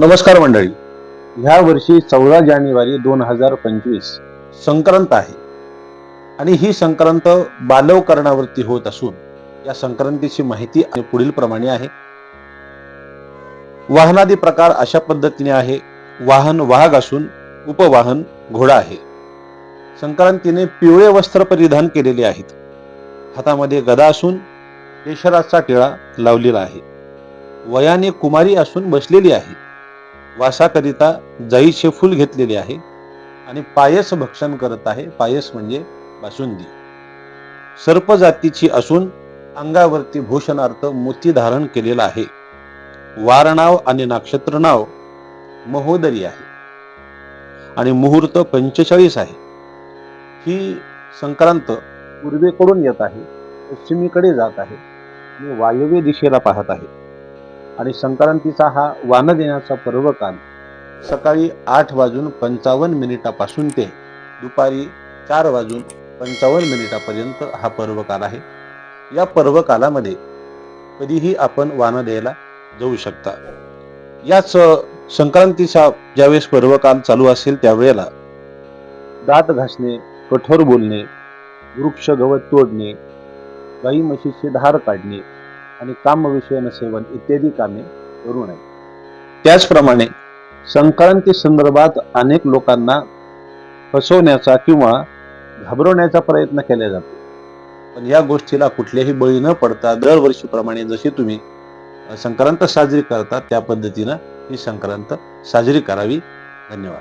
नमस्कार मंडळी. ह्या वर्षी चौदा जानेवारी दोन हजार पंचवीस संक्रांत आहे. आणि ही संक्रांत बालवकरणावरती होत असून या संक्रांतीची माहिती आणि पुढील प्रमाणे आहे. वाहनादी प्रकार अशा पद्धतीने आहे. वाहन वाघ असून उपवाहन घोडा आहे. संक्रांतीने पिवळे वस्त्र परिधान केलेले आहेत. हातामध्ये गदा असून केशराचा टिळा लावलेला आहे. वयाने कुमारी असून बसलेली आहे. वासाकरिता जाईचे फूल घेतलेले आहे आणि पायस भक्षण करत आहे. पायस म्हणजे बासुंदी. सर्प जातीची असून अंगावरती भूषणार्थ मोती धारण केलेला आहे. वार नाव आणि नक्षत्र नाव महोदरी आहे. आणि मुहूर्त पंचेचाळीस आहे. ही संक्रांत पूर्वेकडून येत आहे. पश्चिमेकडे जात आहे. आणि वायव्य दिशेला पाहत आहे. आणि संक्रांतीचा हा वान देण्याचा पर्वकाल सकाळी आठ वाजून पंचावन्न मिनिटापासून ते दुपारी चार वाजून पंचावन्न मिनिटापर्यंत हा पर्वकाल आहे. या पर्वकालामध्ये कधीही आपण वान द्यायला जाऊ शकता. याच संक्रांतीचा ज्यावेळेस पर्वकाल चालू असेल त्यावेळेला दात घासणे कठोर बोलणे वृक्ष गवत तोडणे गाई म्हशीचे धार काढणे आणि कामविषयन सेवन इत्यादी कामे करू नये. त्याचप्रमाणे संक्रांती संदर्भात अनेक लोकांना फसवण्याचा किंवा घाबरवण्याचा प्रयत्न केला जातो. पण या गोष्टीला कुठल्याही बळी न पडता दरवर्षीप्रमाणे जशी तुम्ही संक्रांत साजरी करता त्या पद्धतीनं ही संक्रांत साजरी करावी. धन्यवाद.